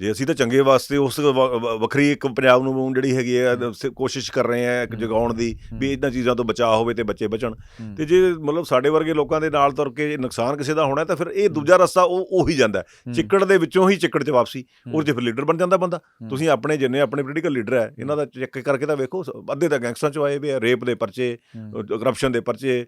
ਜੇ ਅਸੀਂ ਤਾਂ ਚੰਗੇ ਵਾਸਤੇ ਉਸ ਵੱਖਰੀ ਇੱਕ ਪੰਜਾਬ ਨੂੰ ਜਿਹੜੀ ਹੈਗੀ ਹੈ ਕੋਸ਼ਿਸ਼ ਕਰ ਰਹੇ ਆ ਇੱਕ ਜਗਾਉਣ ਦੀ ਵੀ ਇਹਨਾਂ ਚੀਜ਼ਾਂ ਤੋਂ ਬਚਾਅ ਹੋਵੇ ਤੇ ਬੱਚੇ ਬਚਣ। ਤੇ ਜੇ ਮਤਲਬ ਸਾਡੇ ਵਰਗੇ ਲੋਕਾਂ ਦੇ ਨਾਲ ਤੁਰ ਕੇ ਨੁਕਸਾਨ ਕਿਸੇ ਦਾ ਹੋਣਾ ਤਾਂ ਫਿਰ ਇਹ ਦੂਜਾ ਰਸਤਾ ਉਹ ਉਹੀ ਜਾਂਦਾ। ਚਿੱਕੜ ਦੇ ਵਿੱਚੋਂ ਹੀ ਚਿੱਕੜ 'ਚ ਵਾਪਸੀ। ਉਹ 'ਚ ਫਿਰ ਲੀਡਰ ਬਣ ਜਾਂਦਾ ਬੰਦਾ। ਤੁਸੀਂ ਆਪਣੇ ਜਿੰਨੇ ਆਪਣੇ ਪੋਲੀਟੀਕਲ ਲੀਡਰ ਹੈ ਇਹਨਾਂ ਦਾ ਚੈੱਕ ਕਰਕੇ ਤਾਂ ਵੇਖੋ ਅੱਧੇ ਤਾਂ ਗੈਂਗਸਟਰਾਂ 'ਚੋਂ ਆਏ ਵੀ ਆ ਰੇਪ ਦੇ ਪਰਚੇ। ਕਰਪਸ਼ਨ ਦੇ ਪਰਚੇ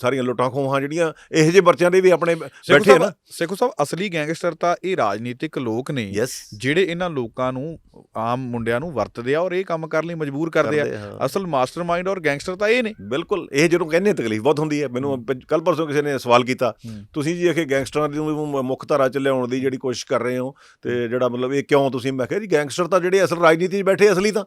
ਸਾਰੀਆਂ ਲੁੱਟਾਂ ਖੋਹਾਂ ਜਿਹੜੀਆਂ ਇਹੋ ਜਿਹੇ ਪਰਚਿਆਂ ਦੇ ਵੀ ਆਪਣੇ ਬੈਠੇ ਨਾ ਸੇਖੋ ਸਾਹਿਬ ਅਸਲੀ ਗੈਂਗਸਟਰ ਤਾਂ ਇਹ ਰਾਜਨੀਤਿਕ ਲੋਕ ਨੇ ਯੈਸ ਜਿਹੜੇ ਇਹਨਾਂ ਲੋਕਾਂ ਨੂੰ ਆਮ ਮੁੰਡਿਆਂ ਨੂੰ ਵਰਤਦੇ ਆ ਔਰ ਇਹ ਕੰਮ ਕਰਨ ਲਈ ਮਜਬੂਰ ਕਰਦੇ ਆ। ਅਸਲ ਮਾਸਟਰਮਾਈਂਡ ਔਰ ਗੈਂਗਸਟਰ ਤਾਂ ਇਹ ਨੇ। ਬਿਲਕੁਲ ਇਹ ਜਦੋਂ ਕਹਿੰਦੇ ਤਕਲੀਫ ਬਹੁਤ ਹੁੰਦੀ ਹੈ। ਮੈਨੂੰ ਕੱਲ ਪਰਸੋਂ ਕਿਸੇ ਨੇ ਸਵਾਲ ਕੀਤਾ। ਤੁਸੀਂ ਜੀ ਇਹ ਗੈਂਗਸਟਰਾਂ ਦੀ ਨੂੰ ਮੁੱਖ ਧਾਰਾ ਚ ਲਿਆਉਣ ਦੀ ਜਿਹੜੀ ਕੋਸ਼ਿਸ਼ ਕਰ ਰਹੇ ਹੋ ਤੇ ਜਿਹੜਾ ਮਤਲਬ ਇਹ ਕਿਉਂ ਤੁਸੀਂ? ਮੈਂ ਕਿਹਾ ਜੀ ਗੈਂਗਸਟਰ ਤਾਂ ਜਿਹੜੇ ਅਸਲ ਰਾਜਨੀਤੀ 'ਚ ਬੈਠੇ ਅਸਲੀ ਤਾਂ।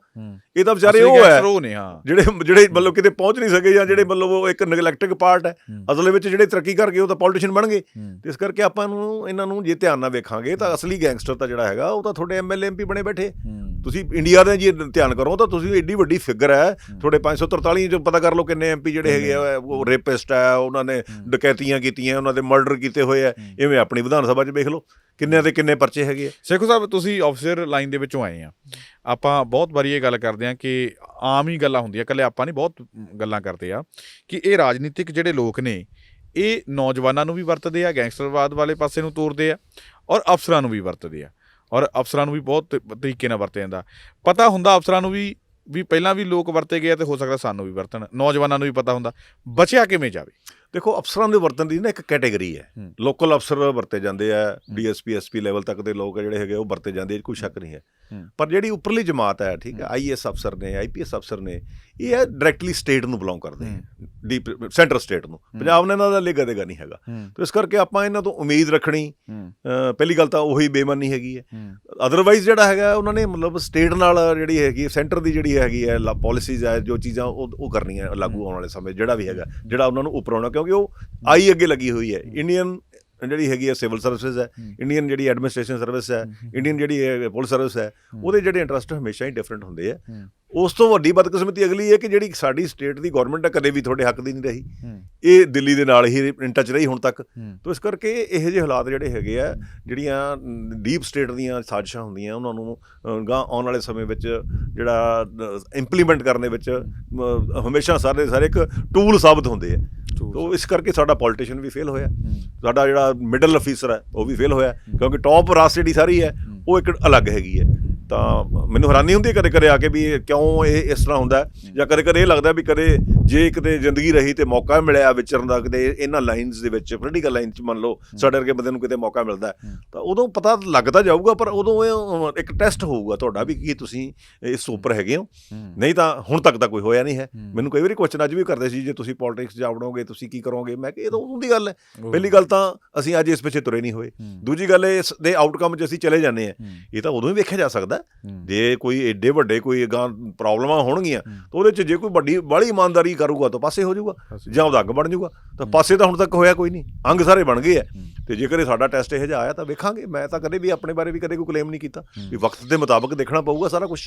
ਇਹ ਤਾਂ ਵਿਚਾਰੇ ਉਹ ਹੈ। ਨੇ ਜਿਹੜੇ ਜਿਹੜੇ ਮਤਲਬ ਕਿਤੇ ਪਹੁੰਚ ਨਹੀਂ ਸਕੇ ਜਾਂ ਜਿਹੜੇ ਮਤਲਬ ਉਹ ਇੱਕ ਨੈਗਲੈਕਟਿਕ ਪਾਰਟ ਹੈ। ਅਸਲ ਵਿੱਚ ਜਿਹੜੇ ਤਰੱਕੀ ਕਰ ਗਏ ਉਹ ਤਾਂ ਪੋਲੀਟੀਸ਼ੀਅਨ ਬਣ ਗਏ। ਇਸ ਕਰਕੇ ਆਪਾਂ ਨੂੰ ਇਹਨਾਂ ਨੂੰ ਜੇ ਧਿਆਨ ਨਾਲ ਵੇਖਾਂਗੇ ਤਾਂ ਅਸਲੀ ਗੈਂਗਸਟਰ ਤਾਂ ਜਿਹੜਾ ਹੈਗਾ ਉਹ ਤਾਂ ਤੁਹਾਡੇ ਐਮਐਲਏ ਐਮਪੀ ਬਣੇ ਬੈਠੇ। ਤੁਸੀਂ ਇੰਡੀਆ ਦੇ ਜੇ ਧਿਆਨ ਕਰੋ ਤਾਂ ਤੁਸੀਂ ਏਡੀ ਵੱਡੀ ਫਿਗਰ ਹੈ। ਤੁਹਾਡੇ 543 ਚੋਂ ਪਤਾ ਕਰ ਲਓ ਕਿੰਨੇ ਐਮਪੀ ਜਿਹੜੇ ਹੈਗੇ ਆ ਉਹ ਰੇਪਿਸਟ ਹੈ ਉਹਨਾਂ ਨੇ ਡਕੈਤੀਆਂ ਕੀਤੀਆਂ ਉਹਨਾਂ ਦੇ ਮਰਡਰ ਕੀਤੇ ਹੋਏ ਆ। ਇਵੇਂ ਆਪਣੀ ਵਿਧਾਨ ਸਭਾ 'ਚ ਵੇਖ ਲਓ ਕਿੰਨੇ ਦੇ ਕਿੰਨੇ ਪਰਚੇ ਹੈਗੇ ਆ। ਸੇਖੋ ਸਾਹਿਬ ਤੁਸੀਂ ਆਫੀਸਰ ਲਾਈਨ ਦੇ ਵਿੱਚੋਂ ਆਏ ਆ। ਆਪਾਂ ਬਹੁਤ ਵਾਰੀ ਇਹ ਗੱਲ ਕਰਦੇ ਆ ਕਿ ਆਮ ਹੀ ਗੱਲਾਂ ਹੁੰਦੀਆਂ ਕੱਲੇ ਆਪਾਂ ਨਹੀਂ ਬਹੁਤ ਗੱਲਾਂ ਕਰਦੇ ਆ ਕਿ ਇਹ ਰਾਜਨੀਤਿਕ ਜਿਹੜੇ ਲੋਕ ਨੇ ਇਹ ਨੌਜਵਾਨਾਂ ਨੂੰ ਵੀ ਵਰਤਦੇ ਆ ਗੈਂਗਸਟਰਵਾਦ ਵਾਲੇ ਪਾਸੇ ਨੂੰ ਤੋਰਦੇ ਆ ਔਰ ਅਫਸਰਾਂ ਨੂੰ ਵੀ ਵਰਤਦੇ ਆ। ਔਰ ਅਫਸਰਾਂ ਨੂੰ ਵੀ ਬਹੁਤ ਤਰੀਕੇ ਨਾਲ ਵਰਤਿਆ ਜਾਂਦਾ। ਪਤਾ ਹੁੰਦਾ ਅਫਸਰਾਂ ਨੂੰ ਵੀ ਵੀ ਪਹਿਲਾਂ ਵੀ ਲੋਕ ਵਰਤੇ ਗਏ ਆ ਤੇ ਹੋ ਸਕਦਾ ਸਾਨੂੰ ਵੀ ਵਰਤਣ। ਨੌਜਵਾਨਾਂ ਨੂੰ ਵੀ ਪਤਾ ਹੁੰਦਾ। ਬਚਿਆ ਕਿਵੇਂ ਜਾਵੇ? ਦੇਖੋ ਅਫਸਰਾਂ ਦੇ ਵਰਤਨ ਦੀ ਨਾ ਇੱਕ ਕੈਟਾਗਰੀ ਹੈ। ਲੋਕਲ ਅਫਸਰ ਵਰਤੇ ਜਾਂਦੇ ਆ ਡੀਐਸਪੀ ਐਸਪੀ ਲੈਵਲ ਤੱਕ ਦੇ ਲੋਕ ਜਿਹੜੇ ਹੈਗੇ ਉਹ ਵਰਤੇ ਜਾਂਦੇ ਆ, ਕੋਈ ਸ਼ੱਕ ਨਹੀਂ ਹੈ। ਪਰ ਜਿਹੜੀ ਉੱਪਰਲੀ ਜਮਾਤ ਹੈ ਠੀਕ ਹੈ ਆਈਐਸ ਅਫਸਰ ਨੇ ਆਈਪੀਐਸ ਅਫਸਰ ਨੇ ਇਹ ਹੈ ਡਾਇਰੈਕਟਲੀ ਸਟੇਟ ਨੂੰ ਬਿਲੋਂਗ ਕਰਦੇ ਆ। ਡੀਪ ਸੈਂਟਰ ਸਟੇਟ ਨੂੰ। ਪੰਜਾਬ ਨੇ ਇਹਨਾਂ ਦਾ ਲੇਗਾ ਦੇਗਾ ਨਹੀਂ ਹੈਗਾ। ਤੇ ਇਸ ਕਰਕੇ ਆਪਾਂ ਇਹਨਾਂ ਤੋਂ ਉਮੀਦ ਰੱਖਣੀ ਪਹਿਲੀ ਗੱਲ ਤਾਂ ਉਹੀ ਬੇਈਮਾਨੀ ਹੈਗੀ ਹੈ। ਅਦਰਵਾਈਜ਼ ਜਿਹੜਾ ਹੈਗਾ ਉਹਨਾਂ ਨੇ ਮਤਲਬ ਸਟੇਟ ਨਾਲ ਜਿਹੜੀ ਹੈਗੀ ਸੈਂਟਰ ਦੀ ਜਿਹੜੀ ਹੈਗੀ ਹੈ ਪਾਲਿਸੀਜ਼ ਹੈ ਜੋ ਚੀਜ਼ਾਂ ਉਹ ਉਹ ਕਰਨੀਆਂ ਲਾਗੂ ਆਉਣ ਵਾਲੇ ਸਮੇਂ ਜਿਹੜਾ ਵੀ ਹੈਗਾ ਜਿਹੜਾ ਉਹਨਾਂ ਨੂੰ ਉਪਰਾਉਣਾ ਕਿਉਂਕਿ ਉਹ ਆਈ ਅੱਗੇ ਲੱਗੀ ਹੋਈ ਹੈ। ਇੰਡੀਅਨ ਜਿਹੜੀ ਹੈਗੀ ਹੈ ਸਿਵਲ ਸਰਵਿਸਿਜ਼ ਹੈ ਇੰਡੀਅਨ ਜਿਹੜੀ ਐਡਮਿਨਿਸਟ੍ਰੇਸ਼ਨ ਸਰਵਿਸ ਹੈ ਇੰਡੀਅਨ ਜਿਹੜੀ ਪੁਲਿਸ ਸਰਵਿਸ ਹੈ ਉਹਦੇ ਜਿਹੜੇ ਇੰਟਰਸਟ ਹਮੇਸ਼ਾ ਹੀ ਡਿਫਰੈਂਟ ਹੁੰਦੇ ਆ। ਉਸ ਤੋਂ ਵੱਡੀ ਬਦਕਿਸਮਤੀ ਅਗਲੀ ਹੈ ਕਿ ਜਿਹੜੀ ਸਾਡੀ ਸਟੇਟ ਦੀ ਗਵਰਨਮੈਂਟ ਹੈ ਕਦੇ ਵੀ ਤੁਹਾਡੇ ਹੱਕ ਦੀ ਨਹੀਂ ਰਹੀ। ਇਹ ਦਿੱਲੀ ਦੇ ਨਾਲ ਹੀ ਇਨ ਟੱਚ ਰਹੀ ਹੁਣ ਤੱਕ। ਤੋ ਇਸ ਕਰਕੇ ਇਹੋ ਜਿਹੇ ਹਾਲਾਤ ਜਿਹੜੇ ਹੈਗੇ ਆ ਜਿਹੜੀਆਂ ਡੀਪ ਸਟੇਟ ਦੀਆਂ ਸਾਜ਼ਿਸ਼ਾਂ ਹੁੰਦੀਆਂ ਉਹਨਾਂ ਨੂੰ ਗਾਂ ਆਉਣ ਵਾਲੇ ਸਮੇਂ ਵਿੱਚ ਜਿਹੜਾ ਇੰਪਲੀਮੈਂਟ ਕਰਨ ਦੇ ਵਿੱਚ ਹਮੇਸ਼ਾ ਸਾਰੇ ਸਾਰੇ ਇੱਕ ਟੂਲ ਸਾਬਤ ਹੁੰਦੇ ਆ। ਤੋ ਇਸ ਕਰਕੇ ਸਾਡਾ ਪੋਲੀਟੀਸ਼ੀਅਨ ਵੀ ਫੇਲ ਹੋਇਆ। ਸਾਡਾ ਜਿਹੜਾ ਮਿਡਲ ਅਫੀਸਰ ਹੈ ਉਹ ਵੀ ਫੇਲ ਹੋਇਆ ਕਿਉਂਕਿ ਟੌਪ ਰਾਸ ਜਿਹੜੀ ਸਾਰੀ ਹੈ। ਉਹ ਇੱਕ ਅਲੱਗ ਹੈਗੀ ਹੈ। ਤਾਂ ਮੈਨੂੰ ਹੈਰਾਨੀ ਹੁੰਦੀ ਹੈ ਕਦੇ ਕਦੇ ਆ ਕੇ ਵੀ ਇਹ ਕਿਉਂ ਇਹ ਇਸ ਤਰ੍ਹਾਂ ਹੁੰਦਾ ਹੈ? ਜਾਂ ਕਦੇ ਕਦੇ ਇਹ ਲੱਗਦਾ ਵੀ ਕਦੇ ਜੇ ਕਿਤੇ ਜ਼ਿੰਦਗੀ ਰਹੀ ਤੇ ਮੌਕਾ ਮਿਲਿਆ ਵਿਚਰਨ ਦਾ ਕਿਤੇ ਇਹਨਾਂ ਲਾਈਨਸ ਦੇ ਵਿੱਚ ਪੋਲੀਟੀਕਲ ਲਾਈਨ 'ਚ ਮੰਨ ਲਓ ਸਾਡੇ ਵਰਗੇ ਬੰਦੇ ਨੂੰ ਕਿਤੇ ਮੌਕਾ ਮਿਲਦਾ ਹੈ, ਤਾਂ ਉਦੋਂ ਪਤਾ ਲੱਗਦਾ ਜਾਊਗਾ ਪਰ ਉਦੋਂ ਇਹ ਇੱਕ ਟੈਸਟ ਹੋਊਗਾ ਤੁਹਾਡਾ ਵੀ ਕੀ ਤੁਸੀਂ ਇਸ ਤੋਂ ਉੱਪਰ ਹੈਗੇ ਹੋ। ਨਹੀਂ ਤਾਂ ਹੁਣ ਤੱਕ ਤਾਂ ਕੋਈ ਹੋਇਆ ਨਹੀਂ ਹੈ। ਮੈਨੂੰ ਕਈ ਵਾਰੀ ਕੁਐਸਚਨ ਅੱਜ ਵੀ ਕਰਦੇ ਸੀ ਜੇ ਤੁਸੀਂ ਪੋਲਿਟਿਕਸ ਜਾ ਵੜੋਗੇ ਤੁਸੀਂ ਕੀ ਕਰੋਗੇ? ਮੈਂ ਕਿ ਇਹ ਤਾਂ ਉਦੋਂ ਦੀ ਗੱਲ ਹੈ। ਪਹਿਲੀ ਗੱਲ ਤਾਂ ਅਸੀਂ ਅੱਜ ਇਸ ਪਿੱਛੇ ਤੁਰੇ ਨਹੀਂ ਹੋਏ। ਦੂਜੀ ਗੱਲ ਇਸ ਦੇ ਆਊਟਕਮ 'ਚ ਅਸੀਂ ਚਲੇ ਜਾਂਦੇ ਆ ਇਹ ਤਾਂ ਉਦੋਂ ਹੀ ਵੇਖਿਆ ਜਾ ਸਕਦਾ। ਜੇ ਕੋਈ ਏਡੇ ਵੱਡੇ ਕੋਈ ਗਾਂ ਪ੍ਰੋਬਲਮਾਂ ਹੋਣਗੀਆਂ ਤਾਂ ਉਹਦੇ 'ਚ ਜੇ ਕੋਈ ਵੱਡੀ ਬੜੀ ਇਮਾਨਦਾਰੀ ਕਰੂਗਾ ਤਾਂ ਪਾਸੇ ਹੋ ਜਾਊਗਾ ਜਾਂ ਉਹਦਾ ਅੱਗ ਬਣ ਜਾਊਗਾ। ਤਾਂ ਪਾਸੇ ਤਾਂ ਹੁਣ ਤੱਕ ਹੋਇਆ ਕੋਈ ਨਹੀਂ। ਅੰਗ ਸਾਰੇ ਬਣ ਗਏ ਆ ਤੇ ਜੇਕਰ ਸਾਡਾ ਟੈਸਟ ਇਹ ਜਿਹਾ ਆਇਆ ਤਾਂ ਵੇਖਾਂਗੇ। ਮੈਂ ਤਾਂ ਕਦੇ ਵੀ ਆਪਣੇ ਬਾਰੇ ਵੀ ਕਦੇ ਕੋਈ ਕਲੇਮ ਨਹੀਂ ਕੀਤਾ। ਵੀ ਵਕਤ ਦੇ ਮੁਤਾਬਕ ਦੇਖਣਾ ਪਊਗਾ ਸਾਰਾ ਕੁਝ